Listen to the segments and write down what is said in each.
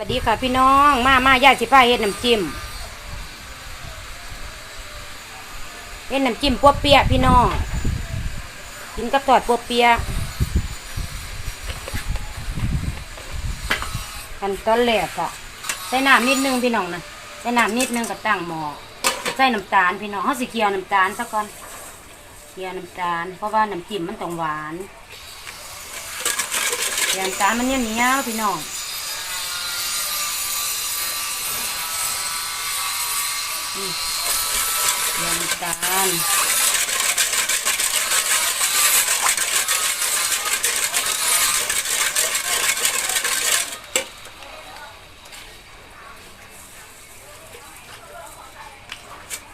สวัสดีค่ะพี่น้องมามาย่าสิพาเฮ็ดน้ำจิ้มเฮ็ดน้ำจิ้มปัวเปียะพี่น้องกินกับทอดปัวเปียะขั้นตอนแรกอะใส่น้ำนิดนึงพี่น้องนะใส่น้ำนิดนึงกับตั้งหม้อใส่น้ำตาลพี่น้องเขาสิเคี่ยวน้ำตาลซะก่อนเคี่ยวน้ำตาล เพราะว่าน้ำจิ้มมันต้องหวานเคี่ยวน้ำตาลมันเนี้ยวๆพี่น้อง เรียงจาน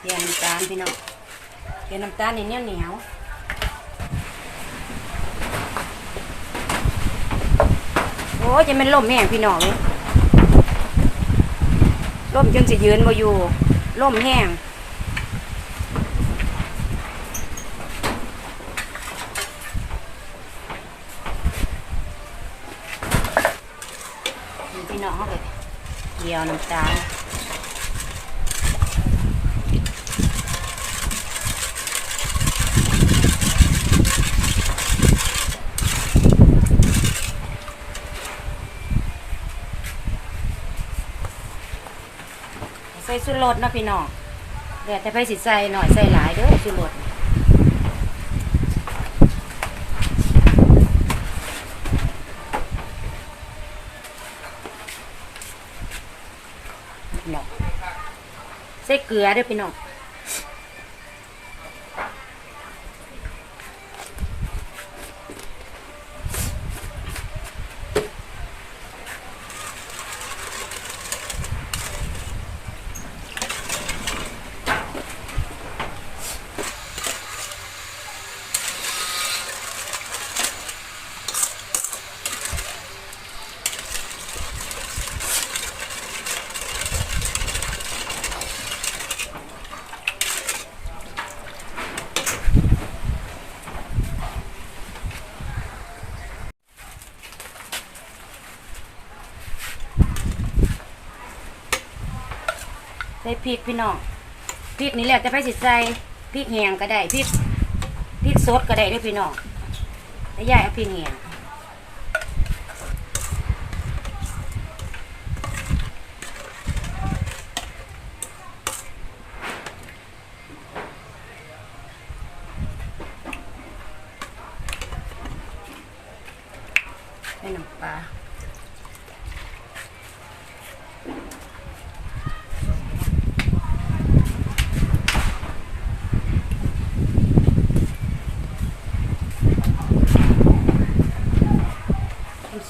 เรียงจานพี่น้องเียน้ำตาลนี่เหนียวเหนียวโอ้ยจะเป็นลมแห้งพี่น้องเลยลมจนสิยืนมาอยู่ ลมแห้งพี่น้องเขาไปเกี่ยวน้ำตาล ใส่สุรสนะพี่น้องเดี๋ยวแต่ไปสิใส่หน่อยใส่หลายเด้อสุรสพี่น้องใส่เกลือเด้อพี่น้อง ใส่พริกพี่น้องพริกนี่แหละแต่ไปสิใส่พริกแห้งก็ได้พริกพริกสดก็ได้ด้วยพี่น้องแต่ยายเอาพริกแห้งใส่น้ำปลา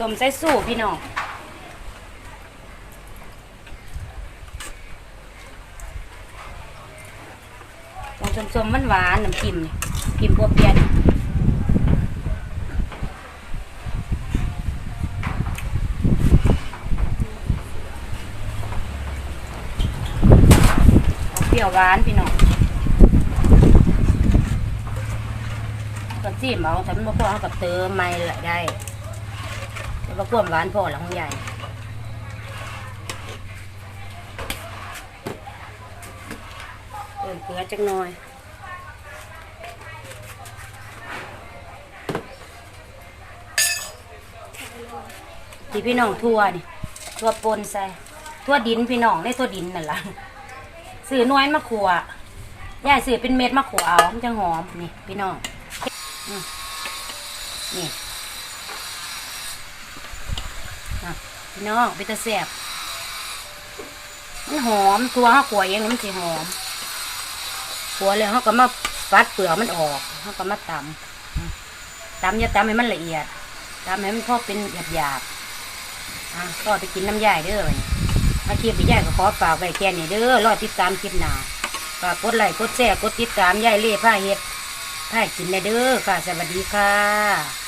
มใส่สู้พี่น้องต้องสมสมมันหวานน้ำจิ้มกินบัวเปียนเปรี้ยวหวานพี่น้องก็จิ้มเอาถ้ามันบ่พอเอากับเติมไม่ไหลได้ แต่ว่าความหวานพอละของใหญ่เติมเกลือจักหน่อยที่พี่น้องทั่วนี่ทั่วปนใส่ทั่วดินพี่น้องได้ทั่วดินนั่นล่ะซื้อน้อยมะขัวย่ายซื้อเป็นเม็ดมะขัวเอามันจะหอมนี่พี่น้องนี่ อะ พี่น้องไปตะแสบมันหอมตัวห้าขัวเองมันสิหอมขัวเลยเขาก็มาฟัดเปลือกมันออกเขาก็มาตำตำอย่าตำให้มันละเอียดตำให้มันพอเป็นหยาบหยาบๆอะก็ไปกินน้ำยายเด้อวันนี้าชีพไปยายก็ขอฝากไว้แค่นี้เด้อรอติดตามคลิปหนาฝากกดไลค์กดแชร์กดติดตามยายเล่ผ้าเฮ็ดผ้ากินได้เด้อค่ะสวัสดีค่ะ